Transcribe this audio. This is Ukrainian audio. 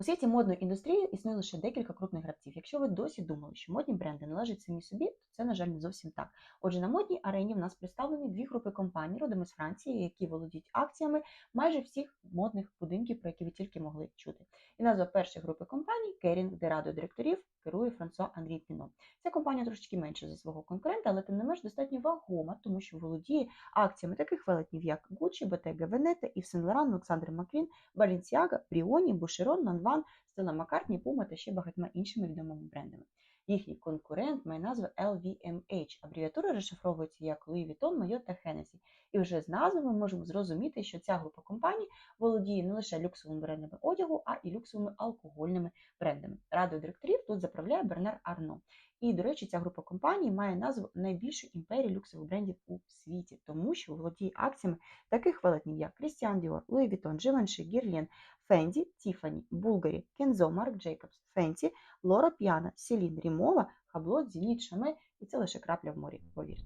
У світі модної індустрії існує лише декілька крупних гравців. Якщо ви досі думали, що модні бренди належать самі собі, то це, на жаль, не зовсім так. Отже, на модній арені в нас представлені дві групи компаній, родом із Франції, які володіють акціями майже всіх модних будинків, про які ви тільки могли чути. І назва першої групи компаній Керінг, де радою директорів керує Франсуа Андрій Піно. Ця компанія трошечки менше за свого конкурента, але тим не менш достатньо вагома, тому що володіє акціями таких велетнів, як Gucci, Bottega Veneta, Yves Saint Laurent, Олександр Маквін, Balenciaga, Brioni, Boucheron, Lanvin, Stella McCartney, Puma та ще багатьма іншими відомими брендами. Їхній конкурент має назву LVMH. Абревіатура розшифровується як Louis Vuitton, Marriott та Hennessy. І вже з назви ми можемо зрозуміти, що ця група компаній володіє не лише люксовими брендами одягу, а і люксовими алкогольними брендами. Радою директорів тут заправляє Бернар Арно. І, до речі, ця група компаній має назву найбільшої імперії люксових брендів у світі, тому що володіє акціями таких велетнів, як Christian Dior, Louis Vuitton, Givenchy, Guerlain, Fendi, Tiffany, Bulgari, Kenzo, Marc Jacobs, Fenty, Loro Piana, Celine, Rimowa, Хабло, Zenit, Chame, і це лише крапля в морі, повірте.